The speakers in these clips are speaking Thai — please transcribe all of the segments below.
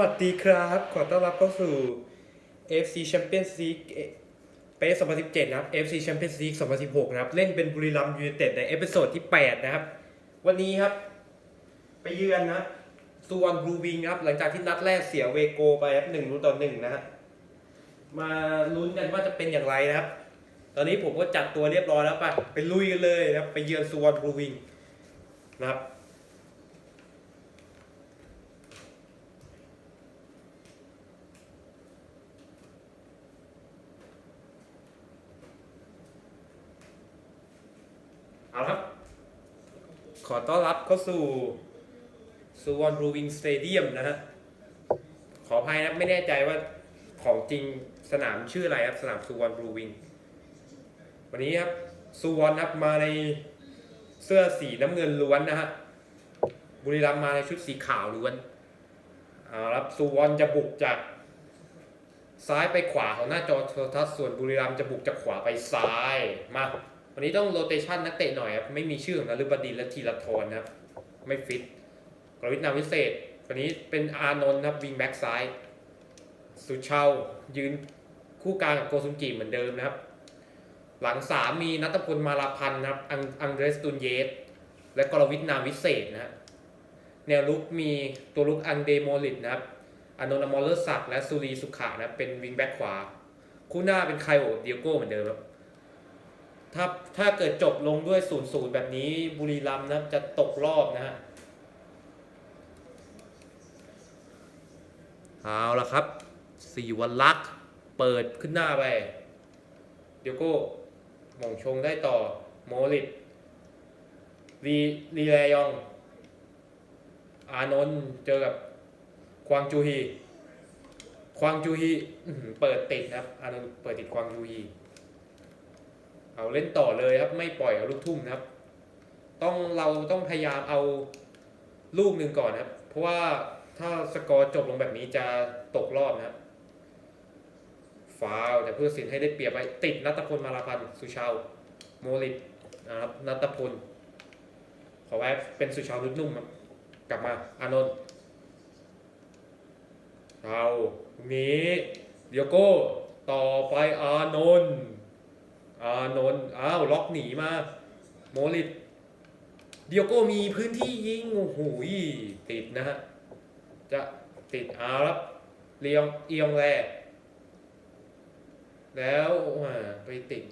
วัสดีครับ ขอต้อนรับเข้าสู่ FC Champions League เป2017 นะครับ FC Champions League 2016 นะครับ เล่นเป็นบุรีรัมย์ยูไนเต็ดในเอพิโซดที่ 8 นะครับ วันนี้ครับ ไปเยือนนะส่วนบลูวิงครับ หลังจากที่นัดแรกเสียเวโกไปครับหนึ่งต่อหนึ่งนะฮะมาลุ้นกันว่าจะเป็นอย่างไรนะครับ ตอนนี้ผมก็จัดตัวเรียบร้อยแล้วไปไปลุยกันเลยนะครับ ไปเยือนส่วนบลูวิงนะครับ เอาละครับ ขอต้อนรับเข้าสู่ซูวอนบรูวิงสเตเดียมนะฮะ ขออภัยนะไม่แน่ใจว่าของจริงสนามชื่ออะไรครับ สนามซูวอนบรูวิง วันนี้ครับซูวอนครับมาในเสื้อสีน้ำเงินล้วนนะฮะ บุรีรัมย์มาในชุดสีขาวล้วนเอาครับซูวอนจะบุกจากซ้ายไปขวาของหน้าจอโทรทัศน์ส่วนบุรีรัมย์จะบุกจากขวาไปซ้ายมา วันนี้ต้องโรเตชันนักเตะหน่อยครับ ไม่มีชื่อของนฤบดินทร์และธีรทรนะครับ ไม่ฟิตกรวิทนาวิเศษ วันนี้เป็นอานนท์นะครับวิงแบ็กซ้าย สุชาวยืนคู่กลางกับโกซุนกิเหมือนเดิมนะครับ หลังสามมีนัทพลมาลาพันธ์นะครับ อังเดรสตุนเยส และกรวิทนาวิเศษนะแนวลุกมีตัวลุกอังเดโมลิตนะครับอานนท์อมอลเลอร์ศักและสุรีสุขะนะเป็นวิงแบ็กขวา คู่หน้าเป็นไคโอเดียโก้เหมือนเดิมครับ ถ้าถ้าเกิดจบลงด้วย0ูนย์ศูนย์แบบนี้บุรีรัมย์นะจะตกรอบนะฮะเอาละครับสี่วันลักษ์เปิดขึ้นหน้าไป เดี๋ยวก็หม่งชงได้ต่อโมลิตรีรีแรยอง อานนท์เจอกับควางจูฮี ควางจูฮีเปิดติดนะครับ อานนท์เปิดติดควางจูฮี เอาเล่นต่อเลยครับ ไม่ปล่อยเอาลูกทุ่มนะครับ ต้องเราต้องพยายามเอาลูกหนึ่งก่อนนะครับ เพราะว่าถ้าสกอร์จบลงแบบนี้จะตกรอบนะครับฟาวล์แต่เพื่อสินให้ได้เปรียบไปติดนัตพลมาลาพันสุชาวโมลิตนะครับนัตพลขอไว้เป็นสุชาวนุ่มๆครับกลับมาอานนท์เอานี้เดียโก้ต่อไปอานนท์ อานนอ้าวล็อกหนีมา โมลิตเดียโก้มีพื้นที่ยิงโอ้โหยติดนะฮะ จะติดเอาครับเลียงเอียงแรแล้วไปติด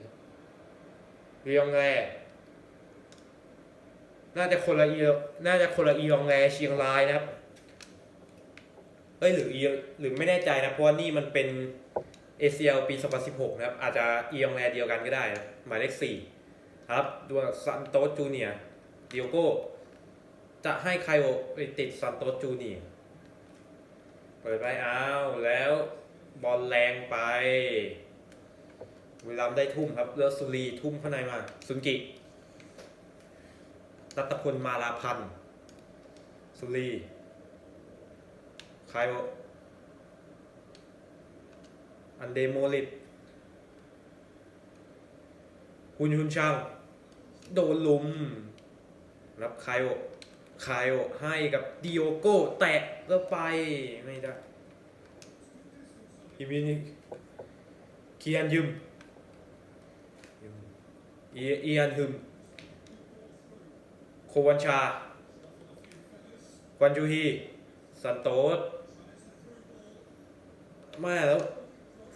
เลียงแรน่าจะคนละเอียน่าจะคนละเอียงแรเชียงรายนะครับ เอ้ยหรือเอียหรือไม่แน่ใจนะเพราะว่านี่มันเป็น ACL ปี 2016 นะครับ อาจจะเอียงแรเดียวกันก็ได้นะหมายเลข4ครับดวงซันโตสจูเนียเดียโก้จะให้ใครโอไปติดซันโตสจูเนียเปิดไปอ้าวแล้วบอลแรงไปบุรีรัมได้ทุ่มครับเลือสุรีทุ่มข้างในมาสุนกิรัตพลมาลาพันธ์สุรีใครโอ อันเดโมลิตฮุนยุนช่างโดนลุมรับไคโอไคโอให้กับดิโอโก้แตะแล้วไปไม่ได้อีมินิเคียนยึมอีเอียนฮึม โควันชา ควันจูฮี สันโตสไม่แล้ว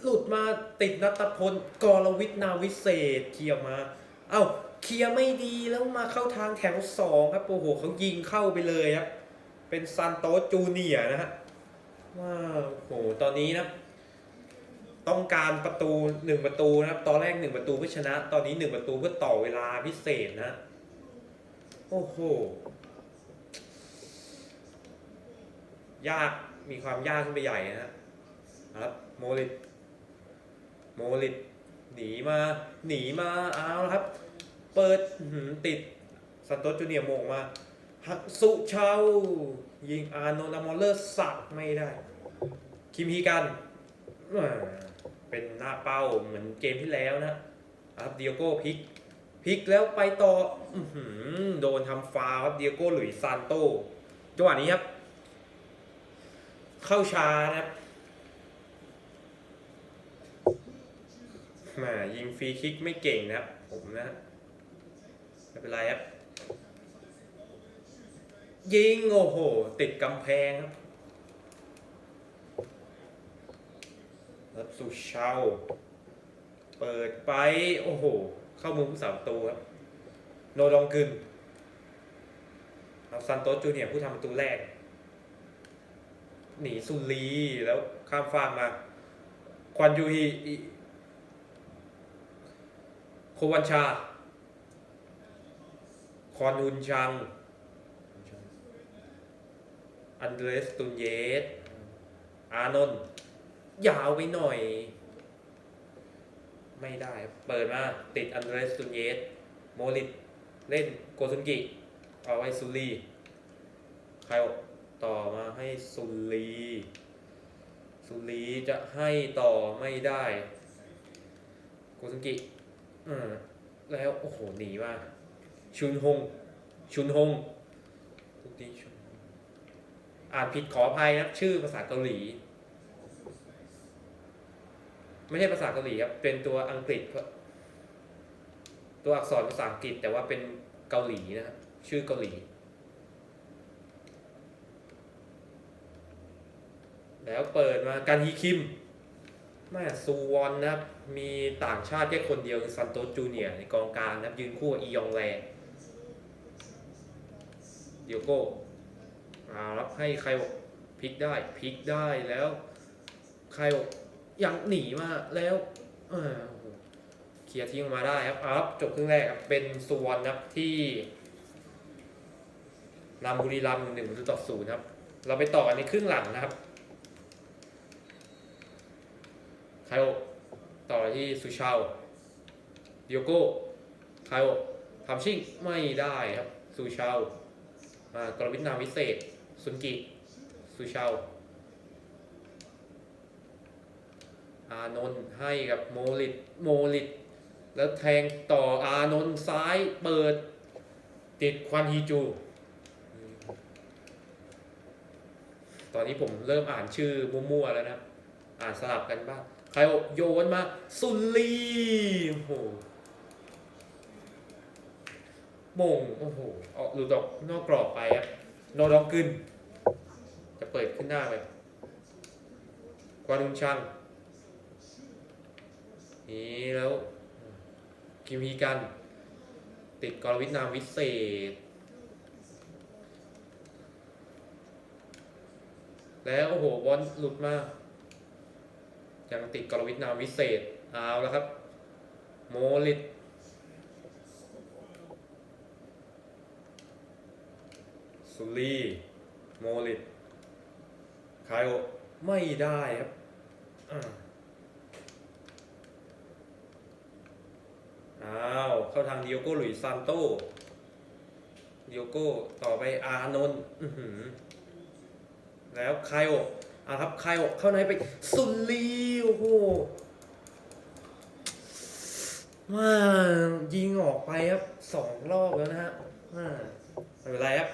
หลุดมาติดนัตพลกรวิทย์นาวิเศษเคลียร์มา เอ้าเคลียร์ไม่ดีแล้วมาเข้าทางแถวสองครับโอ้โหเขายิงเข้าไปเลยครับ เป็นซันโตจูเนียนะฮะว้าวโหตอนนี้นะ ต้องการประตูหนึ่งประตูนะครับ ตอนแรกหนึ่งประตูเพื่อชนะ ตอนนี้หนึ่งประตูเพื่อต่อเวลาพิเศษนะ โอ้โหยากมีความยากขึ้นไปใหญ่นะฮะครับโมลิต โมลิตหนีมาหนีมาเอาละครับ เปิดติดซันโตจูเนียร์โมงมาฮักสุเชายิงอานนท์มอลเลอร์สักไม่ได้ คิมฮีกันเป็นหน้าเป้าเหมือนเกมที่แล้วนะครับเดียโก้พลิกพลิกแล้วไปต่ออโดนทำฟาวครับเดียโก้หลุยซานโตจังหวะนี้ครับ เข้าชานะครับแห มายิงฟรีคิกไม่เก่งนะครับ ผมนะไม่เป็นไรครับ ยิงโอ้โห ติดกำแพงครับแล้วสุชาเปิดไป โอ้โห เข้ามุมผู้สามประตูครับ โนดองกึนแล้วซันโตจูเนียร์ผู้ทำประตูแรก หนีซุลีแล้วข้ามฟากมา ควันยูฮี วันชา คอนอุนชัง อันเดรสตุนเยส อานนท์ยาวไปหน่อย ไม่ได้ เปิดมา ติดอันเดรสตุนเยส โมลิต เล่นโกซุนกิ เอาไว้ซุลี ใครออกต่อมาให้ซุลีซุลีจะให้ต่อไม่ได้ โกซุนกิ อืมแล้วโอ้โหหนีมาชุนฮง ชุนฮงทุกทีชุนอ่านผิดขออภัยนะครับชื่อภาษาเกาหลี ไม่ใช่ภาษาเกาหลีครับ เป็นตัวอังกฤษ ตัวอักษรภาษาอังกฤษ แต่ว่าเป็นเกาหลีนะครับชื่อเกาหลี แล้วเปิดมาการฮีคิม แม่ซูวอนนะครับ มีต่างชาติแค่คนเดียวคือซันโตสจูเนียในกองกลางนะครับยืนคู่กับอียองแลเดียวโก้ารับให้ใครบอกพลิกได้พลิกได้แล้ว ใครบอกยังหนีมาแล้วเคลียร์ทิ้งมาได้ครับเอาครับจบครึ่งแรกครับเป็นซูวอนนะครับที่นำบุรีรัมย์หนึ่งประตูต่อศูนย์ครับ เราไปต่อกันในครึ่งหลังนะครับ ไคโอต่อที่ซูชาวดิโอโก้ไคโอทำชิ่งไม่ได้ครับซูชาวมากรวิทนามวิเศษซุนกิซูชาวอานนท์ให้กับโมลิตโมลิตแล้วแทงต่ออานนท์ซ้ายเปิด ติดควันฮีจู ตอนนี้ผมเริ่มอ่านชื่อมั่วๆแล้วนะ อ่านสลับกันบ้าง ใครโยนมาซุลีโอ้โหมงโอ้โหออกหลุดออกนอกกรอบไปครับโนดองกึนจะเปิดขึ้นหน้าไปกวาดุนชังนี่แล้ว กิมฮีกัน ติดกรวิทนามวิเศษ แล้วโอ้โหบอลหลุดมา ยังติดกรวิทนามวิเศษเอาแล้วครับ โมลิตสุลีโมลิตคายโอไม่ได้ครับอ้าว เข้าทางดิโอโก้หลุยซานโตดิโอโก้ต่อไปอานนท์แล้วไคโอ อะครับไคโอกเข้าในไปซุลีโอ้โหว่ายิงออกไปครับสองรอบแล้วนะฮะอ่าไม่เป็นไรครับ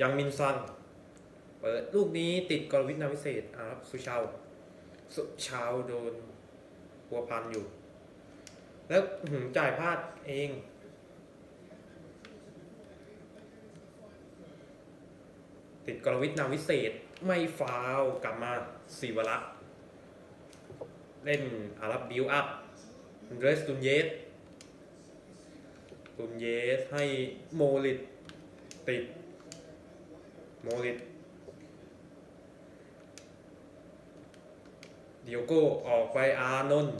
ยังมินซันเปิดลูกนี้ติดกรวิทนาวิเศษอะครับสุชาวสุชาวโดนหัวพันอยู่ แล้วหือจ่ายพลาดเอง ติดกรวิทนาวิเศษ ไม่ฟาวกลับมาสีวรักษ์เล่นอารับบิวอัพเดรสตุนเยสตุนเยสให้โมลิตติดโมลิตเดียวก้ออกไปอานนท์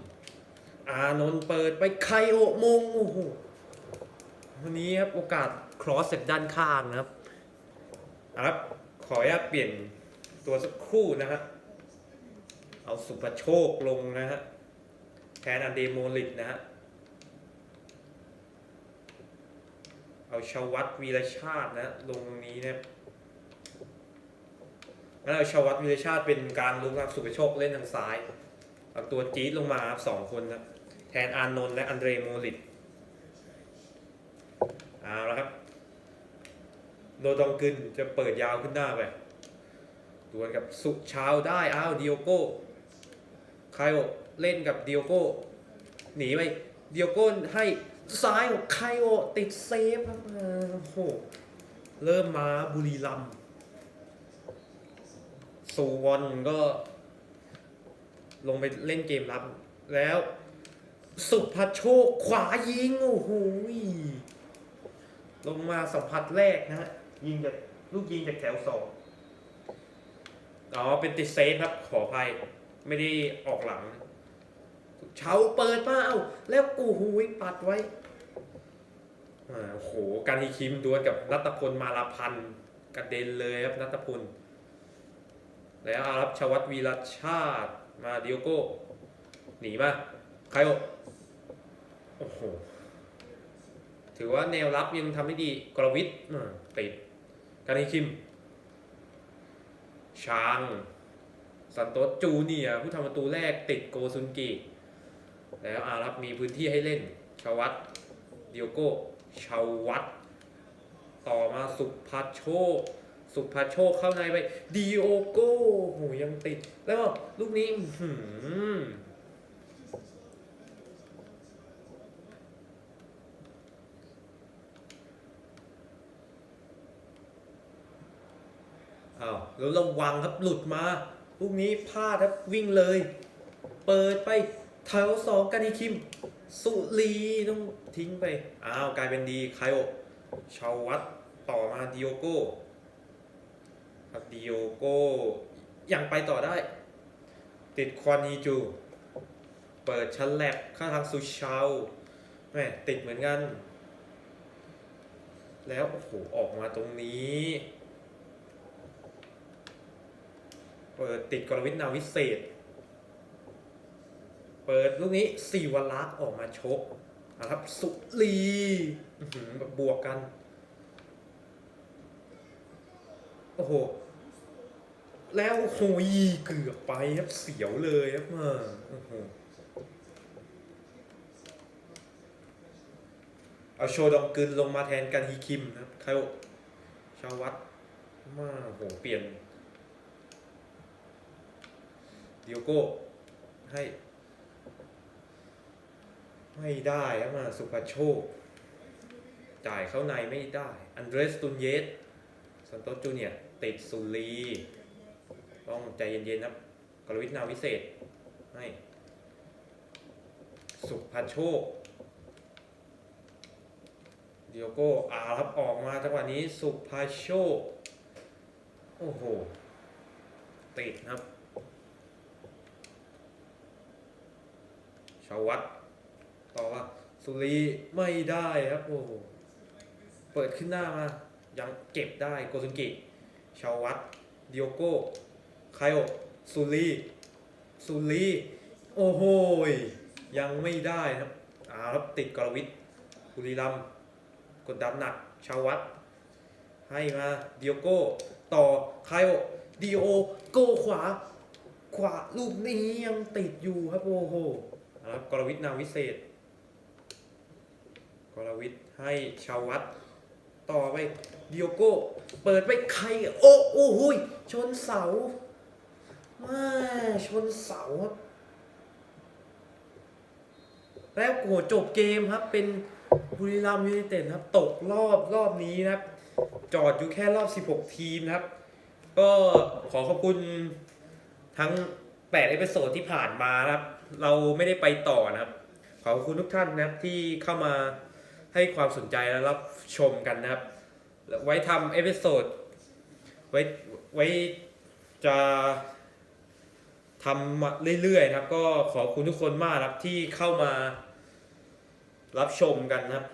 อานนท์เปิดไปไคโอมงโอ้โหวันนี้ครับโอกาสครอสเสร็จด้านข้างนะครับอะครับ ออนุญาตเปลี่ยนตัวสักครู่นะฮะ เอาสุภโชคลงนะฮะ แทนอันเดโมลิกนะฮะ เอาชาวัตวีรชาตินะลงตรงนี้เนี่ยแล้วเอาชาวัตวีรชาติเป็นการลุกครับสุภโชคเล่นทางซ้าย เอาตัวจี๊ดลงมาครับสองคนครับ แทนอานนท์และอันเดรโมลิกเอาละครับ โนดองกึนจะเปิดยาวขึ้นหน้าไปดวลกับสุชาวได้ อ้าวดิโอโก้ไคโอเล่นกับดิโอโก้หนีไปดิโอโก้ให้ซ้ายของไคโอติดเซฟครับโอ้โหเริ่มมาบุรีรัมย์ซูวอนก็ ลงไปเล่นเกมรับ แล้ว สุภโชคขวายิง โอ้โหลงมาสัมผัสแรกนะฮะ ยิงจากลูกยิงจากแถวสองอ๋อ เป็นติดเซฟครับ ขออภัย ไม่ได้ออกหลัง เชาเปิดมาเอ้าแล้วกูหูยปัดไว้อ่าโอ้โห การทีคิมดวลกับนัตพลมาลาพันธ์กระเด็นเลยครับนัตพล แล้วอารับชวัตวีรชาติมาดิโอโก้ หนีมาใครโอโอ้โห ถือว่าแนวรับยังทำได้ดีกรวิทย์อ่าติด การทีคิม ชาง สันโตสจูเนียผู้ทำประตูแรกติดโกซุนกิแล้วอารับมีพื้นที่ให้เล่น ชาวัตดิโอโก้ชาววัดต่อมาสุภาโชคสุภาโชคเข้าในไปดิโอโก้โหยังติด แล้วลูกนี้หือ อ้าวแล้วระวังครับหลุดมาลูกนี้พลาดครับวิ่งเลย เปิดไปแถวสองกันอีคิม สุรีต้องทิ้งไป อ้าวกลายเป็นดีไคโอชาววัดต่อมาดิโอโก้ครับดิโอโก้ยังไปต่อได้ ติดควันฮีจู เปิดชั้นแลบข้างทางซูชาวแม่ติดเหมือนกัน แล้วโอ้โหออกมาตรงนี้ เปิดติดกรวิทนาวิเศษ เปิดลูกนี้สี่วันลักษ์ออกมาชกนะครับ สุรีแบบบวกกัน โอ้โห แล้วโหยเกือบไปครับเสียวเลยครับเออโอ้โหเอาโชดองกึนลงมาแทนกันฮีคิมนะครับใครชาววัดมาโอ้โหเปลี่ยน ดิโอโก้ให้ ไม่ได้ครับมาสุภาโชค จ่ายเข้าในไม่ได้ อันเดรสตุนเยสสันโตจูเนียติดสุรี ต้องใจเย็นๆครับกรวิทนาวิเศษ ให้ สุภาโชคเดียโก้อารับออกมาจังหวะนี้สุภาโชค โอ้โห ติดครับ ชา ววัดต่อว่าสุรีไม่ได้ครับโอ้โหเปิดขึ้นหน้ามายังเก็บได้โกซุนกิชาววัดดิโอโก้ไคโอสุรีสุรีโอ้โหยังไม่ได้ครับอารับติดกรวิทบุรีรัมกดดันหนัก ชาววัดให้มาดิโอโก้ต่อไคโอดิโอโก้ขวา ขวาลูกนี้ยังติดอยู่ครับโอ้โห เอาละครับกรวิทย์นาวิเศษ กรวิทย์ให้ชาววัดต่อไปดิโอโก้เปิดไปใครโอ้โอ้โหยชนเสามาชนเสาครับ แล้วโอ้โหจบเกมครับเป็นบุรีรัมย์ยูไนเต็ดครับ ตกรอบรอบนี้นะครับ จอดอยู่แค่รอบ 16 ทีมนะครับ ก็ขอขอบคุณทั้ง8เอพิโซดที่ผ่านมานะครับ เราไม่ได้ไปต่อนะครับ ขอบคุณทุกท่านนะครับที่เข้ามาให้ความสนใจและรับชมกันนะครับ ไว้ทำเอพิโซดไว้ไว้จะทำมาเรื่อยๆนะครับ ก็ขอบคุณทุกคนมากนะครับที่เข้ามารับชมกันนะครับ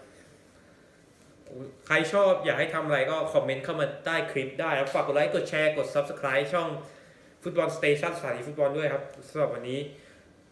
ใครชอบอยากให้ทำอะไรก็คอมเมนต์เข้ามาใต้คลิปได้แล้วฝากกดไลค์กดแชร์กด Subscribe ช่องฟุตบอลสเตชันสถานีฟุตบอลด้วยครับสำหรับวันนี้